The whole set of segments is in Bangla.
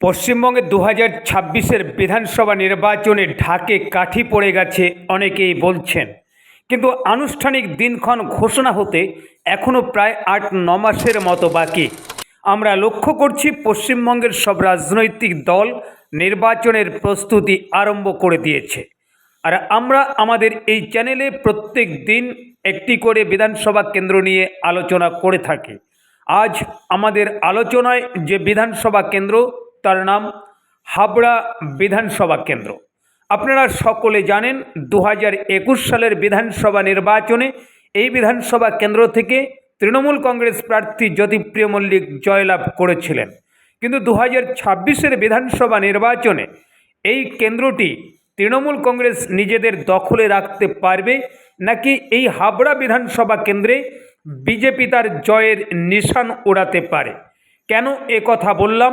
পশ্চিমবঙ্গে দু হাজার ছাব্বিশের বিধানসভা নির্বাচনে ঢাকে কাঠি পড়ে গেছে অনেকেই বলছেন। কিন্তু আনুষ্ঠানিক দিনক্ষণ ঘোষণা হতে এখনও প্রায় আট, ন মাসের মতো বাকি। আমরা লক্ষ্য করছি পশ্চিমবঙ্গের সব রাজনৈতিক দল নির্বাচনের প্রস্তুতি আরম্ভ করে দিয়েছে। আর আমরা আমাদের এই চ্যানেলে প্রত্যেক দিন একটি করে বিধানসভা কেন্দ্র নিয়ে আলোচনা করে থাকি। আজ আমাদের আলোচনায় যে বিধানসভা কেন্দ্র তার নাম হাবড়া বিধানসভা কেন্দ্র। আপনারা সকলে জানেন দু হাজার একুশ সালের বিধানসভা নির্বাচনে এই বিধানসভা কেন্দ্র থেকে তৃণমূল কংগ্রেস প্রার্থী জ্যোতিপ্রিয় মল্লিক জয়লাভ করেছিলেন। কিন্তু দু হাজার বিধানসভা নির্বাচনে এই কেন্দ্রটি তৃণমূল কংগ্রেস নিজেদের দখলে রাখতে পারবে নাকি এই হাবড়া বিধানসভা কেন্দ্রে বিজেপি তার জয়ের নিশান ওড়াতে পারে? কেন এ কথা বললাম?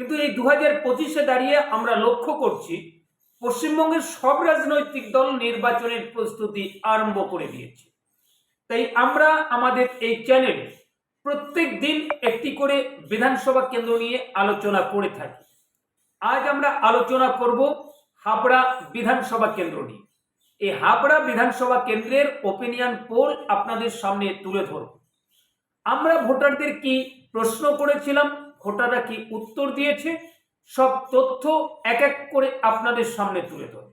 কিন্তু এই দু হাজার পঁচিশে দাঁড়িয়ে আমরা লক্ষ্য করছি, পশ্চিমবঙ্গের সব রাজনৈতিক দল নির্বাচনের প্রস্তুতি আরম্ভ করে দিয়েছে। তাই আমরা আমাদের এই চ্যানেলে প্রত্যেক দিন একটি করে বিধানসভা কেন্দ্র নিয়ে আলোচনা করে থাকি। আজ আমরা আলোচনা করব হাবড়া বিধানসভা কেন্দ্র নিয়ে। এই হাবড়া বিধানসভা কেন্দ্রের ওপিনিয়ন পোল আপনাদের সামনে তুলে ধরব। আমরা ভোটারদের কি প্রশ্ন করেছিলাম? ভোটাররা কি উত্তর দিয়েছে? সব তথ্য এক এক করে আপনাদের সামনে তুলে ধরব।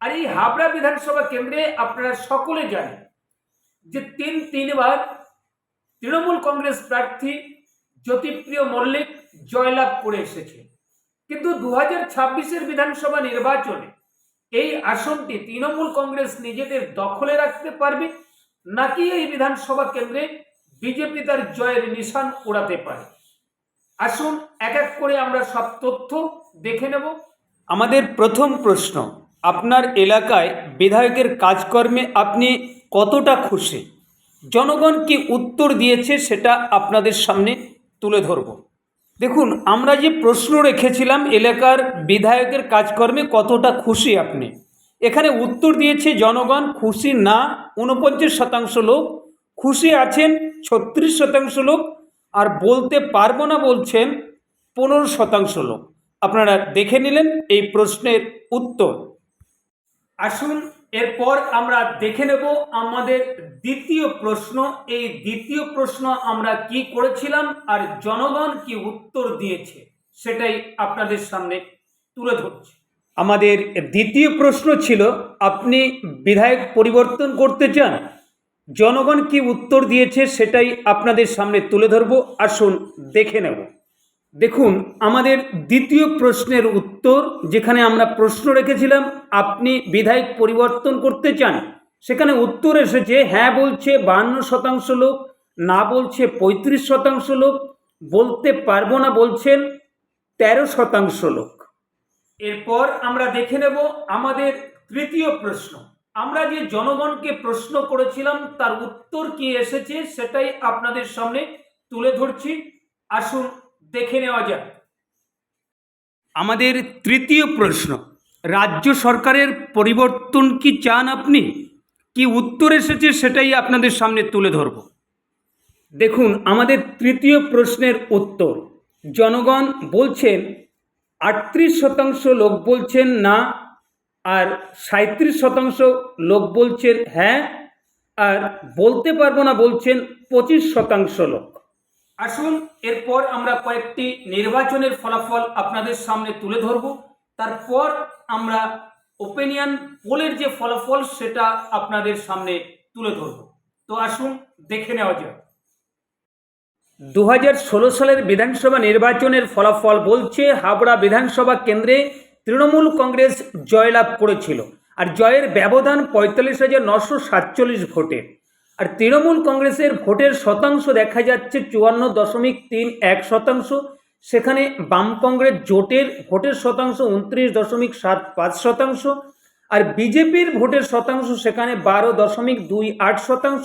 আর এই হাবড়া বিধানসভা কেন্দ্রে আপনারা সকলে জানেন যে তিন তিনবার তৃণমূল কংগ্রেস প্রার্থী জ্যোতিপ্রিয় মল্লিক জয়লাভ করে এসেছে। কিন্তু দু হাজার ছাব্বিশের বিধানসভা নির্বাচনে এই আসনটি তৃণমূল কংগ্রেস নিজেদের দখলে রাখতে পারবে নাকি এই বিধানসভা কেন্দ্রে বিজেপি তার জয়ের নিশান উড়াতে পারে? আসুন এক এক করে আমরা সব তথ্য দেখে নেব। আমাদের প্রথম প্রশ্ন, আপনার এলাকায় বিধায়কের কাজকর্মে আপনি কতটা খুশি? জনগণ কি উত্তর দিয়েছে সেটা আপনাদের সামনে তুলে ধরব। দেখুন, আমরা যে প্রশ্ন রেখেছিলাম, এলাকার বিধায়কের কাজকর্মে কতটা খুশি আপনি? এখানে উত্তর দিয়েছে জনগণ, খুশি না উনপঞ্চাশ শতাংশ লোক। খুশি আছেন, ছত্রিশ শতাংশ লোক। আর বলতে পারব না বলছেন পনেরো শতাংশ লোক। আপনারা দেখে নিলেন এই প্রশ্নের উত্তর। আসুন, এরপর আমরা দেখে নেব আমাদের দ্বিতীয় প্রশ্ন। এই দ্বিতীয় প্রশ্ন আমরা কি করেছিলাম আর জনগণ কি উত্তর দিয়েছে সেটাই আপনাদের সামনে তুলে ধরছি। আমাদের দ্বিতীয় প্রশ্ন ছিল, আপনি বিধায়ক পরিবর্তন করতে চান? জনগণ কি উত্তর দিয়েছে সেটাই আপনাদের সামনে তুলে ধরব। আসুন দেখে নেব। দেখুন, আমাদের দ্বিতীয় প্রশ্নের উত্তর, যেখানে আমরা প্রশ্ন রেখেছিলাম, আপনি বিধায়ক পরিবর্তন করতে চান? সেখানে উত্তর এসেছে হ্যাঁ বলছে বাহান্ন শতাংশ লোক, না বলছে পঁয়ত্রিশ শতাংশ লোক, বলতে পারব না বলছেন তেরো শতাংশ লোক। এরপর আমরা দেখে নেব আমাদের তৃতীয় প্রশ্ন। আমরা যে জনগণকে প্রশ্ন করেছিলাম, তার উত্তর কি এসেছে সেটাই আপনাদের সামনে তুলে ধরছি। আসুন, দেখে নেওয়া যাক। আমাদের তৃতীয় প্রশ্ন, রাজ্য সরকারের পরিবর্তন কি চান আপনি? কি উত্তর এসেছে সেটাই আপনাদের সামনে তুলে ধরব। দেখুন, আমাদের তৃতীয় প্রশ্নের উত্তর, জনগণ বলছেন আটত্রিশ শতাংশ লোক বলছেন না আর সাঁত্রিশ শতাংশ লোক বলছেন হ্যাঁ। আর বলতে পারব না বলছেন, পঁচিশ শতাংশ লোক। আসুন, এরপর আমরা কয়েকটি নির্বাচনের ফলাফল আপনাদের সামনে তুলে ধরব। তারপর আমরা ওপিনিয়ন পোলের যে ফলাফল, সেটা আপনাদের সামনে তুলে ধরব। তো আসুন, দেখে নেওয়া যাক। দু হাজার ষোলো সালের বিধানসভা নির্বাচনের ফলাফল বলছে, হাবড়া বিধানসভা কেন্দ্রে তৃণমূল কংগ্রেস জয়লাভ করেছিল আর জয়ের ব্যবধান পঁয়তাল্লিশ হাজার নশো সাতচল্লিশ ভোটে। আর তৃণমূল কংগ্রেসের ভোটের শতাংশ দেখা যাচ্ছে চুয়ান্ন দশমিক তিন এক শতাংশ। সেখানে বাম কংগ্রেস জোটের ভোটের শতাংশ উনত্রিশ দশমিক সাত পাঁচ শতাংশ। আর বিজেপির ভোটের শতাংশ সেখানে বারো দশমিক দুই আট শতাংশ।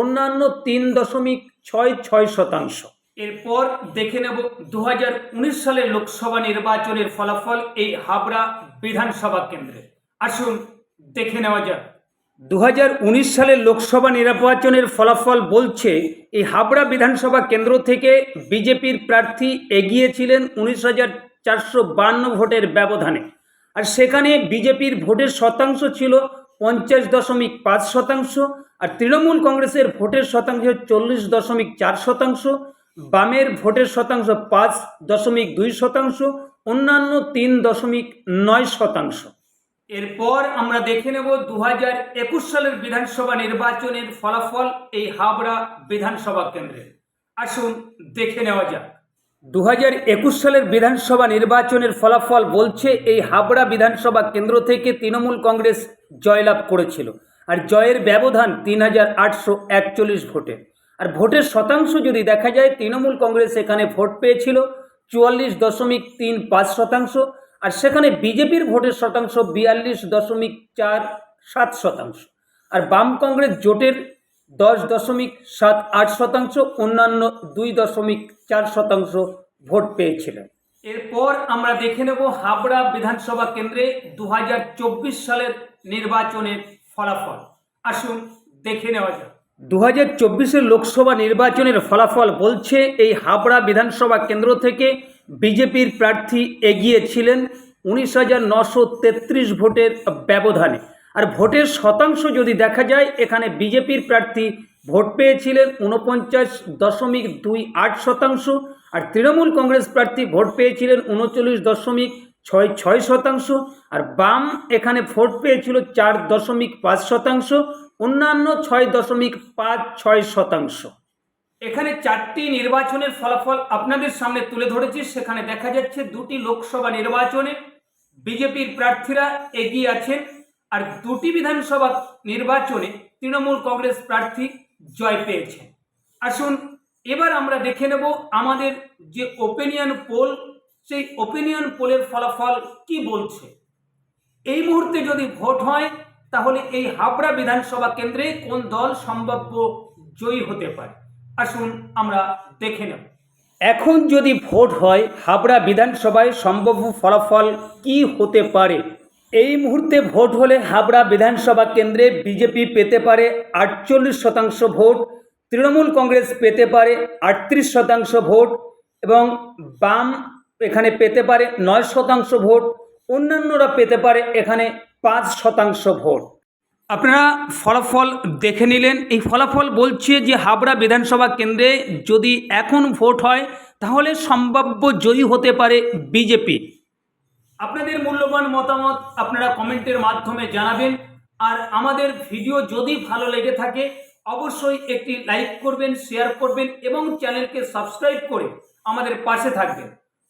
অন্যান্য তিন দশমিক ছয় ছয় শতাংশ। এরপর দেখে নেব দু হাজার উনিশ সালের লোকসভা নির্বাচনের ফলাফল এই হাবড়া বিধানসভা কেন্দ্রে। আসুন দেখে নেওয়া যাক। দু হাজার উনিশ সালের লোকসভা নির্বাচনের ফলাফল বলছে, এই হাবড়া বিধানসভা কেন্দ্র থেকে বিজেপির প্রার্থী এগিয়েছিলেন উনিশ হাজার চারশো বান্ন ভোটের ব্যবধানে। আর সেখানে বিজেপির ভোটের শতাংশ ছিল পঞ্চাশ দশমিক পাঁচ শতাংশ, আর তৃণমূল কংগ্রেসের ভোটের শতাংশ চল্লিশ দশমিক চার শতাংশ বামের ভোটের শতাংশ পাঁচ দশমিক দুই শতাংশ, অন্যান্য তিন দশমিক নয় শতাংশ। এরপর আমরা দেখে নেব দু হাজার একুশ সালের বিধানসভা নির্বাচনের ফলাফল এই হাবড়া বিধানসভা কেন্দ্রে। আসুন দেখে নেওয়া যাক। দু হাজার একুশ সালের বিধানসভা নির্বাচনের ফলাফল বলছে এই হাবড়া বিধানসভা কেন্দ্র থেকে তৃণমূল কংগ্রেস জয়লাভ করেছিল। আর জয়ের ব্যবধান তিন হাজার আটশো একচল্লিশ ভোটে। আর ভোটের শতাংশ যদি দেখা যায়, তৃণমূল কংগ্রেস এখানে ভোট পেয়েছিল চুয়াল্লিশ দশমিক তিন পাঁচ শতাংশ আর সেখানে বিজেপির ভোটের শতাংশ বিয়াল্লিশ দশমিক চার সাত শতাংশ। আর বাম কংগ্রেস জোটের দশ দশমিক সাত আট শতাংশ, অন্যান্য দুই দশমিক চার শতাংশ ভোট পেয়েছিলেন এরপর আমরা দেখে নেব হাবড়া বিধানসভা কেন্দ্রে দু হাজার চব্বিশ সালের নির্বাচনের ফলাফল। আসুন দেখে নেওয়া যাক। দু হাজার চব্বিশের লোকসভা নির্বাচনের ফলাফল বলছে এই হাবড়া বিধানসভা কেন্দ্র থেকে বিজেপির প্রার্থী এগিয়েছিলেন উনিশ হাজার নশো তেত্রিশ ভোটের ব্যবধানে। আর ভোটের শতাংশ যদি দেখা যায়, এখানে বিজেপির প্রার্থী ভোট পেয়েছিলেন উনপঞ্চাশ দশমিক দুই আট শতাংশ, আর তৃণমূল কংগ্রেস প্রার্থী ভোট পেয়েছিলেন উনচল্লিশ দশমিক ছয় ছয় শতাংশ আর বাম এখানে ভোট পেয়েছিল চার দশমিক পাঁচ শতাংশ, অন্যান্য ছয় দশমিক পাঁচ, ছয় শতাংশ। এখানে চারটি নির্বাচনের ফলাফল আপনাদের সামনে তুলে ধরেছি, সেখানে দেখা যাচ্ছে দুটি লোকসভা নির্বাচনে বিজেপির প্রার্থীরা এগিয়ে আছেন আর দুটি বিধানসভা নির্বাচনে তৃণমূল কংগ্রেস প্রার্থী জয় পেয়েছেন আসুন, এবার আমরা দেখে নেব আমাদের যে ওপিনিয়ন পোল সেই ওপিনিয়ন পোলের ফলাফল কি বলছে? এই মুহূর্তে যদি ভোট হয়, তাহলে এই হাবড়া বিধানসভা কেন্দ্রে কোন দল সম্ভাব্য জয়ী হতে পারে? আসুন আমরা দেখে নেব। এখন যদি ভোট হয়, হাবড়া বিধানসভায় সম্ভাব্য ফলাফল কি হতে পারে? এই মুহূর্তে ভোট হলে হাবড়া বিধানসভা কেন্দ্রে বিজেপি পেতে পারে আটচল্লিশ শতাংশ ভোট, তৃণমূল কংগ্রেস পেতে পারে আটত্রিশ শতাংশ ভোট এবং বাম এখানে পেতে পারে নয় শতাংশ ভোট, অন্যান্যরা পেতে পারে এখানে পাঁচ শতাংশ ভোট। আপনারা ফলাফল দেখে নিলেন। এই ফলাফল বলছে যে হাবড়া বিধানসভা কেন্দ্রে যদি এখন ভোট হয়, তাহলে সম্ভাব্য জয়ী হতে পারে বিজেপি। আপনাদের মূল্যবান মতামত আপনারা কমেন্টের মাধ্যমে জানাবেন। আর আমাদের ভিডিও যদি ভালো লেগে থাকে, অবশ্যই একটি লাইক করবেন, শেয়ার করবেন এবং চ্যানেলকে সাবস্ক্রাইব করে আমাদের পাশে থাকবেন।